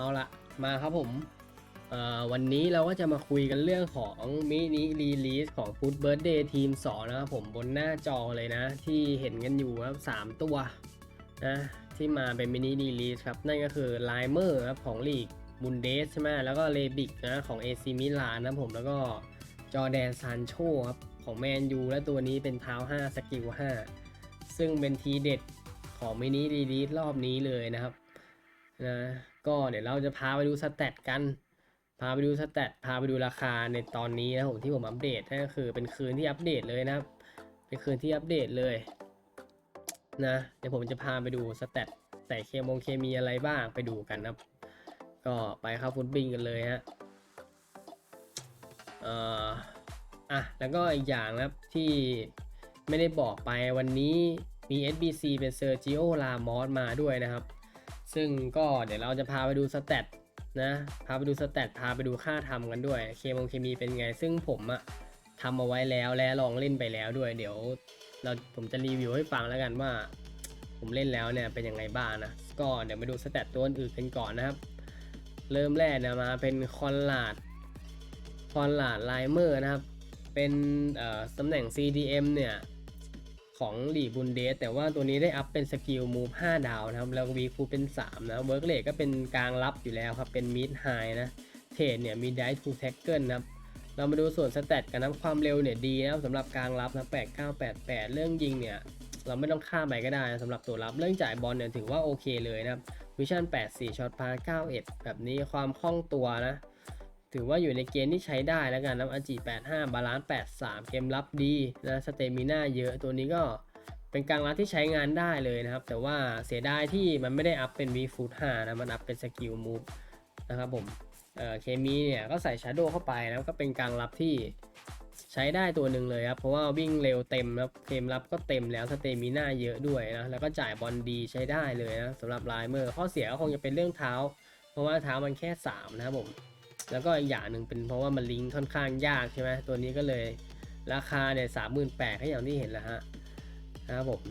เอาละมาครับผมวันนี้เราก็จะมาคุยกันเรื่องของมินิรีลีสของ Food Birthday Team 2 นะครับผมบนหน้าจอเลยนะ ที่เห็นกันอยู่ครับสามตัวนะที่มาเป็นมินิรีลีสครับ นั่นก็คือไลเมอร์ครับของลีกบุนเดสใช่ไหมแล้วก็เลบิกนะของ AC มิลานนะผมแล้วก็จอแดนซานโชครับของแมนยูและตัวนี้เป็นเท้า 5 สกิล 5 ซึ่งเป็นทีเด็ดของมินิรีลีสรอบนี้เลยนะครับนะ ก็เดี๋ยวเราจะพาไปดูสแตทกัน พาไปดูสแตทพาไปดูราคาในตอนนี้นะผมที่ผมอัปเดตนั่นก็คือเป็นคืนที่อัปเดตเลยนะครับ เป็นคืนที่อัปเดตเลยนะเดี๋ยวผมจะพาไปดูสแตทใส่เคมงเคมีอะไรบ้างไปดูกันนะครับ ก็ไปเข้าฟุตบิงกันเลยฮะเอ่ออะแล้วก็อีกอย่างนะครับที่ไม่ได้บอกไปวันนี้มี SBC เป็นเซอร์จิโอลามอสมาด้วยนะครับ ซึ่งก็เดี๋ยวเราจะพาไปดูสแตทนะพาไปดูสแตทพาไปดูค่าทำกันด้วยเคมงเคมีเป็นไง ซึ่งผมอะทำเอาไว้แล้วและลองเล่นไปแล้วด้วย เดี๋ยวเราผมจะรีวิวให้ฟังแล้วกันว่า ผมเล่นแล้วเนี่ยเป็นยังไงบ้างนะก็เดี๋ยวมาดูสแตทตัวอื่นกันก่อนนะครับ เริ่มแรกนะมาเป็นคอนลาดคอนลาดไลเมอร์นะครับ เป็นตำแหน่ง CDM เนี่ย ของลีบุนเดสแต่ว่าตัวนี้ได้อัพเป็นสกิลมูฟ5ดาวนะครับ แล้ววีฟูเป็น 3 นะเวิร์กเลก็เป็นกลางรับอยู่แล้วครับ เป็นมิดไฮนะเทรดเนี่ยมีไดทูแท็กเกิลนะครับ เรามาดูส่วนสเตตกันนะความเร็วเนี่ยดีนะสำหรับกลางรับนะ8988 เรื่องยิงเนี่ยเราไม่ต้องข้าไปก็ได้นะสำหรับตัวรับเรื่องจ่ายบอลเนี่ยถือว่าโอเคเลยนะครับวิชั่น84ช็อตพา91แบบนี้ความคล่องตัวนะ ถือว่าอยู่ในเกณฑ์ที่ใช้ได้แล้วกันนะอาจิ85 บาลานซ์83 เกมรับดีนะสเตมิน่าเยอะตัวนี้ก็เป็นกลางรับที่ใช้งานได้เลยนะครับ แต่ว่าเสียดายที่มันไม่ได้อัพเป็น V Foot 5นะ มันอัพเป็นสกิลมูฟนะครับผมเออเคมีเนี่ยก็ใส่ชาร์โดเข้าไปนะก็เป็นกลางรับที่ใช้ได้ตัวหนึ่งเลยครับ เพราะว่าวิ่งเร็วเต็มแล้วเกมรับก็เต็มแล้วสเตมิน่าเยอะด้วยนะ แล้วก็จ่ายบอลดีใช้ได้เลยนะสำหรับไลเมอร์ข้อเสียก็คงจะเป็นเรื่องเท้า เพราะว่าเท้ามันแค่ 3 นะครับผม แล้วก็อีกอย่างหนึ่งเป็นเพราะว่ามันลิงก์ค่อนข้างยากใช่ไหมตัวนี้ก็เลยราคาเนี่ยสามหมื่นแปดให้อย่างที่เห็นแล้วฮะนะครับผม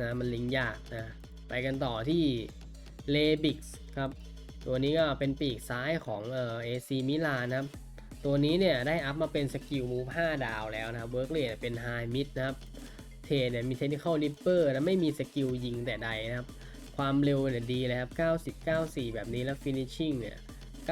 นะมันลิงก์ยากนะไปกันต่อที่เลบิกส์ครับตัวนี้ก็เป็นปีกซ้ายของเอ่อเอซีมิลานนะครับ ตัวนี้เนี่ยได้อัพมาเป็นสกิลมูฟ5ดาวแล้วนะครับเวิร์กเลเป็นไฮมิดนะครับเทเนี่ยมีเทคนิคอลริปเปอร์นะไม่มีสกิลยิงแต่ใดนะครับ ความเร็วเนี่ยดีเลยครับ 90 94 แบบนี้แล้วฟินิชชิ่งเนี่ย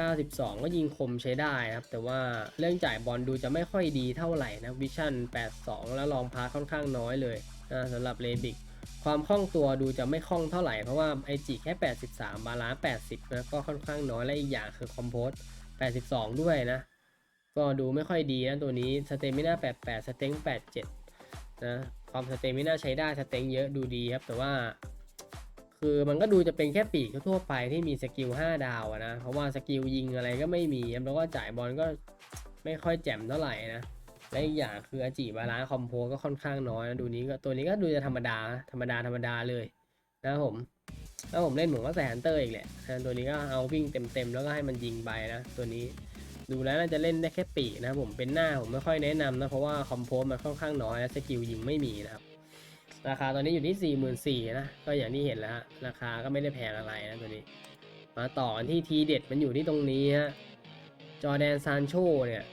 92 ก็ยิงคมใช้ได้นะครับ แต่ว่าเรื่องจ่ายบอลดูจะไม่ค่อยดีเท่าไหร่นะวิชั่น 82 แล้วลองพาค่อนข้างน้อยเลยนะสำหรับเลบิกความคล่องตัวดูจะไม่คล่องเท่าไหร่ เพราะว่าไอจิแค่ 83 บาลานซ์80 นะก็ค่อนข้างน้อยและอีกอย่างคือคอมโพส82 ด้วยนะ ก็ดูไม่ค่อยดีนะตัวนี้สเตมิน่า88 สเต็ง87 นะความสเตมิน่าใช้ได้สเต็งเยอะดูดีครับ แต่ว่า คือมันก็ดูจะเป็นแค่ปีกทั่วไปที่มีสกิล5ดาวนะ เพราะว่าสกิลยิงอะไรก็ไม่มีแล้วก็จ่ายบอลก็ไม่ค่อยแจ่มเท่าไหร่นะและอีกอย่างคืออาจิบาลานคอมโพก็ค่อนข้างน้อยนะดูนี้ก็ตัวนี้ก็ดูจะธรรมดาธรรมดาธรรมดาเลยนะผมถ้าผมเล่นผมก็ใส่ฮันเตอร์อีกแหละตัวนี้ก็เอาวิ่งเต็มๆแล้วก็ให้มันยิงไปนะตัวนี้ดูแล้วน่าจะเล่นได้แค่ปีนะผมเป็นหน้าผมไม่ค่อยแนะนำนะเพราะว่าคอมโพมันค่อนข้างน้อยและสกิลยิงไม่มีนะครับ ราคาตอนนี้อยู่ที่ 4 4 0 0 0นะก็อย่างที่เห็นแล้วฮะราคาก็ไม่ได้แพงอะไรนะตัวนี้ มาต่อกันที่ทีเด็ดมันอยู่ที่ตรงนี้ฮะจอแดนซานโชเนี่ย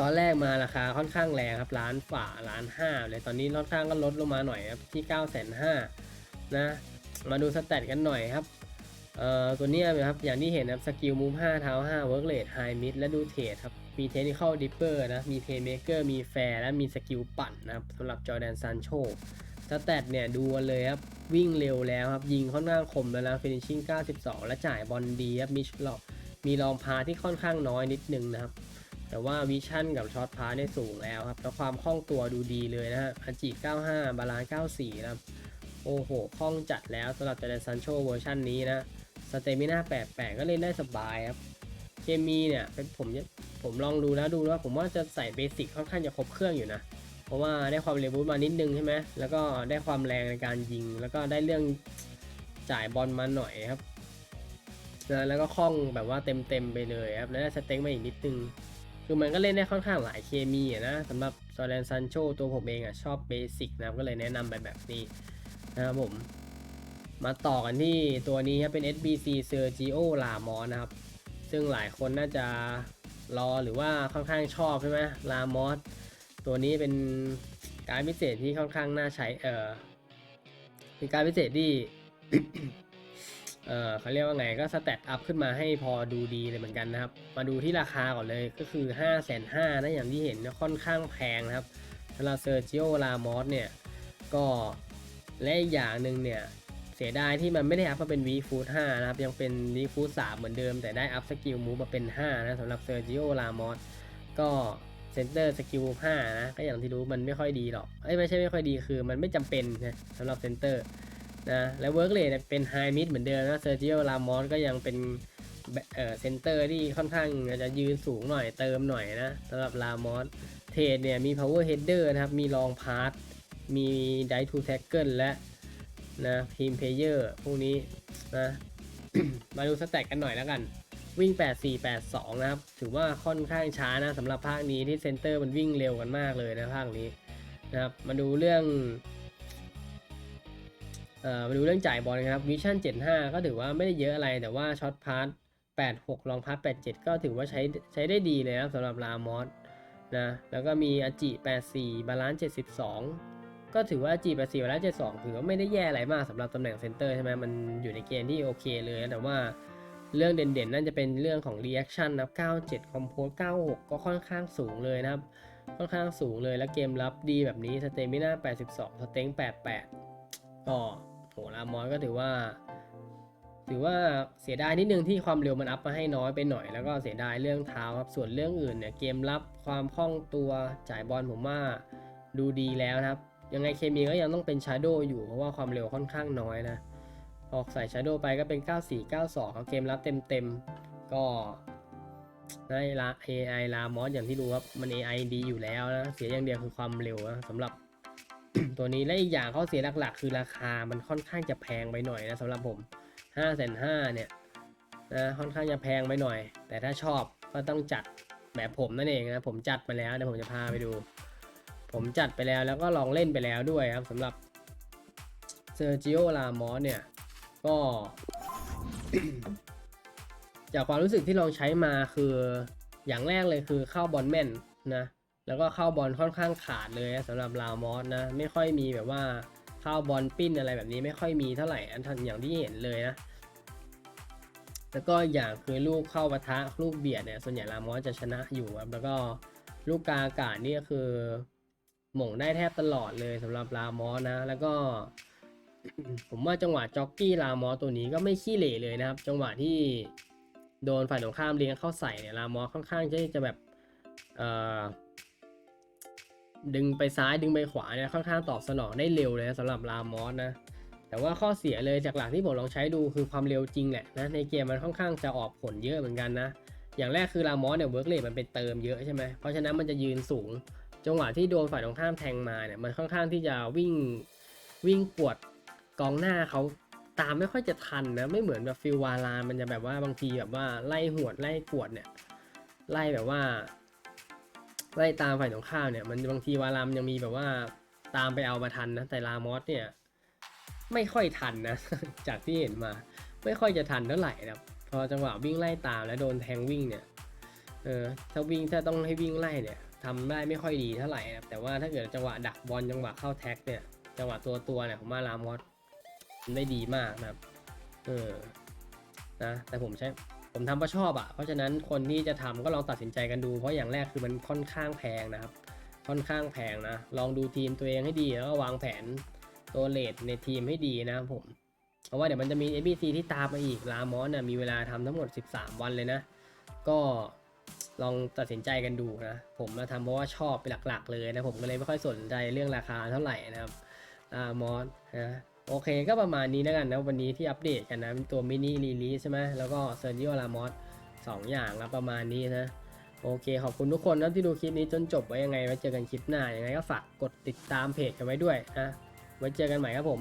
ตอนแรกมาราคาค่อนข้างแรงครับล้านฝ่าล้านห้าเลยตอนนี้ค่อนข้างก็ลดลงมาหน่อยครับที่9ก้าแสนห้านะมาดูสแตทกันหน่อยครับ เอ่อตัวนี้นะครับอย่างที่เห็นนะครับสกิลมูฟ5เท้า5 work rate high mid และดูเทรดครับมี technical dipper นะมี playmaker มีแฟร์และมีสกิลปั่นนะครับสำหรับจอแดนซานโชสแตทเนี่ยดูเลยครับ วิ่งเร็วแล้วครับ ยิงค่อนข้างคมแล้วนะ finishing 92 และจ่ายบอลดีครับมีลองมีลองพาที่ค่อนข้างน้อยนิดนึงนะครับ แต่ว่าวิชั่นกับช็อตพาได้สูงแล้วครับ แล้วความคล่องตัวดูดีเลยนะฮะอาจิ95 บาลาน94 นะครับ โอ้โห คล่องจัดแล้วสำหรับจอแดนซานโชเวอร์ชันนี้นะ เตมิน่า88ก็เล่นได้สบายครับ เคมีเนี่ยเป็นผมผมลองดูแล้วดูแล้วผมว่าจะใส่เบสิกค่อนข้างจะครบเครื่องอยู่นะ เพราะว่าได้ความเร็วบูมานิดนึงใช่ไหมแล้วก็ได้ความแรงในการยิง แล้วก็ได้เรื่องจ่ายบอลมาหน่อยครับนะแล้วก็คล่องแบบว่าเต็มๆไปเลยครับ แล้วได้สเต็งมาอีกนิดนึง คือมันก็เล่นได้ค่อนข้างหลายเคมีอะนะสำหรับซอแดนซันโชตัวผมเองอะชอบเบสิกนะก็เลยแนะนำไปแบบนี้นะครับผม มาต่อกันที่ตัวนี้ครับเป็น SBC Sergio Ramos นะครับ ซึ่งหลายคนน่าจะรอหรือว่าค่อนข้างชอบใช่ไหม Ramos ตัวนี้เป็นการพิเศษที่ค่อนข้างน่าใช้เออเป็นการพิเศษที่เออเขาเรียกว่าไงก็สเตตอัพขึ้นมาให้พอดูดีเลยเหมือนกันนะครับ มาดูที่ราคาก่อนเลยก็คือ5 5 0 0 0นะอย่างที่เห็นค่อนข้างแพงนะครับสำหรับเซอร์จิโอลามอสเนี่ยก็และอีกอย่างหนึ่งเนี่ย เสียดายที่มันไม่ได้อัพมาเป็นวีฟูด5นะครับ ยังเป็นวีฟูด3เหมือนเดิม แต่ได้อัพสกิลมูฟมาเป็น 5 นะสำหรับเซอร์จิโอลามอสก็เซนเตอร์สกิล5นะก็อย่างที่รู้มันไม่ค่อยดีหรอกเอ้ยไม่ใช่ไม่ค่อยดีคือมันไม่จำเป็นนะสำหรับเซนเตอร์นะและเวิร์กเลทเป็นไฮมิดเหมือนเดิมนะเซอร์จิโอลามอสก็ยังเป็นเอ่อเซนเตอร์ที่ค่อนข้างจะยืนสูงหน่อยเติมหน่อยนะสำหรับลามอสเทรดเนี่ยมี power header นะครับ มี long pass มี die to tackle และ นะทีมเพลเยอร์พวกนี้นะมาดูสแต็กกันหน่อยแล้วกัน วิ่ง 8482 นะครับ ถือว่าค่อนข้างช้านะสำหรับภาคนี้ที่เซนเตอร์มันวิ่งเร็วกันมากเลยนะภาคนี้นะครับมาดูเรื่องเอ่อมาดูเรื่องจ่ายบอลนะครับวิชั่น 75 ก็ถือว่าไม่ได้เยอะอะไรแต่ว่าช็อตพาร์ท86 ลองพาร์ท87 ก็ถือว่าใช้ใช้ได้ดีเลยนะครับสำหรับลามอสนะแล้วก็มีอจิ 84 บาลานซ์ 72 ก็ถือว่าอาจิ84บาลานซ์72 ถือว่าไม่ได้แย่อะไรมากสำหรับตำแหน่งเซนเตอร์ใช่ไหมมันอยู่ในเกณฑ์ที่โอเคเลย แต่ว่าเรื่องเด่นๆ นั่นจะเป็นเรื่องของ reaction นะครับ 97 compose 96 ก็ค่อนข้างสูงเลยนะครับ ค่อนข้างสูงเลย แล้วเกมรับดีแบบนี้ stamina 82 สเต็ง 88 ก็โหลามอยก็ถือว่า ถือว่าเสียดายนิดนึงที่ความเร็วมันอัพมาให้น้อยไปหน่อย แล้วก็เสียดายเรื่องเท้าครับ ส่วนเรื่องอื่นเนี่ย เกมรับ ความคล่องตัว จ่ายบอลผมว่าดูดีแล้วนะครับ ยังไงเคมีก็ยังต้องเป็น Shadow อยู่เพราะว่าความเร็วค่อนข้างน้อยนะ ออกใส่ Shadow ไปก็เป็น 94 92ครับเกมรับเต็มๆ ก็ในละ AI ลามอสอย่างที่รู้ครับมัน AI ดีอยู่แล้วนะเสียอย่างเดียวคือความเร็วนะสำหรับตัวนี้และอีกอย่างเข้อเสียหลักๆ คือราคามันค่อนข้างจะแพงไปหน่อยนะสำหรับผม5 5 0 0เนี่ยนะค่อนข้างจะแพงไปหน่อย แต่ถ้าชอบก็ต้องจัดแบบผมนั่นเองนะผมจัดมาแล้วเดี๋ยวผมจะพาไปดู ผมจัดไปแล้วแล้วก็ลองเล่นไปแล้วด้วยครับสำหรับเซอร์จิโอลามอสเนี่ย ก็ จากความรู้สึกที่ลองใช้มาคืออย่างแรกเลยคือเข้าบอลแม่นนะ แล้วก็เข้าบอลค่อนข้างขาดเลยสำหรับลามอสนะ ไม่ค่อยมีแบบว่าเข้าบอลปิ้นอะไรแบบนี้ไม่ค่อยมีเท่าไหร่อันทันอย่างที่เห็นเลยนะแล้วก็อย่างคือลูกเข้าปะทะลูกเบียดเนี่ยส่วนใหญ่ลามอสจะชนะอยู่ครับแล้วก็ลูกกาอากาศนี่ก็คือ หม่งได้แทบตลอดเลยสำหรับลามอสนะ แล้วก็ ผมว่าจังหวะจ็อกกี้ลามอสตัวนี้ก็ไม่ขี้เหร่เลยนะครับ จังหวะที่โดนฝ่ายตรงข้ามเลี้ยงเข้าใส่เนี่ยลามอสค่อนข้างที่จะแบบเอ่อดึงไปซ้ายดึงไปขวาเนี่ยค่อนข้างตอบสนองได้เร็วเลยสำหรับลามอสนะแต่ว่าข้อเสียเลยจากหลักที่ผมลองใช้ดูคือความเร็วจริงแหละนะในเกมมันค่อนข้างจะออกผลเยอะเหมือนกันนะอย่างแรกคือลามอสเนี่ยเวิร์กเลทมันเป็นเติมเยอะใช่ไหมเพราะฉะนั้นมันจะยืนสูง จังหวะที่โดนฝ่ายตรงข้ามแทงมาเนี่ยมันค่อนข้างที่จะวิ่งวิ่งปวดกองหน้าเขาตามไม่ค่อยจะทันนะไม่เหมือนแบบฟิลวาลามันจะแบบว่าบางทีแบบว่าไล่หวดไล่กวดเนี่ยไล่แบบว่า ไล่ตามฝ่ายตรงข้ามเนี่ยมันบางทีวารามนยังมีแบบว่าตามไปเอามาทันนะแต่ลามอสเนี่ยไม่ค่อยทันนะ จากที่เห็นมา ไม่ค่อยจะทันเท่าไหร่นะครับพอจังหวะวิ่งไล่ตามแล้วโดนแทงวิ่งเนี่ยเออถ้าวิ่งถ้าต้องให้วิ่งไล่เนี่ย ทำได้ไม่ค่อยดีเท่าไหร่นะครับแต่ว่าถ้าเกิดจังหวะดักบอลจังหวะเข้าแท็กเนี่ยจังหวะตัวตัวเนี่ยผมว่าลามอสทำได้ดีมากนะครับเออนะแต่ผมใช้ผมทำเพราะชอบอะ่ะเพราะฉะนั้นคนที่จะทำก็ลองตัดสินใจกันดู เพราะอย่างแรกคือมันค่อนข้างแพงนะครับ ค่อนข้างแพงนะลองดูทีมตัวเองให้ดีแล้วก็วางแผนตัวเลทในทีมให้ดีนะผมเพราะว่าเดี๋ยวมันจะมี ABC ที่ตามมาอีกลามอสน่ะมีเวลาทำทั้งหมด 13 วันเลยนะ ก็ ลองตัดสินใจกันดูนะ ผมมาทำเพราะว่าชอบเป็นหลักๆ เลยนะ ผมก็เลยไม่ค่อยสนใจเรื่องราคาเท่าไหร่นะครับลามอสนะโอเคก็ประมาณนี้แล้วกันนะวันนี้ที่อัปเดตกันนะเป็นตัวมินิรีลีใช่ไหมแล้วก็เซอร์จิโอลามอสสองอย่างนะประมาณนี้นะโอเค ขอบคุณทุกคนนะที่ดูคลิปนี้จนจบไว้ยังไงไว้เจอกันคลิปหน้ายังไงก็ฝากกดติดตามเพจกันไว้ด้วยนะไว้เจอกันใหม่ครับผม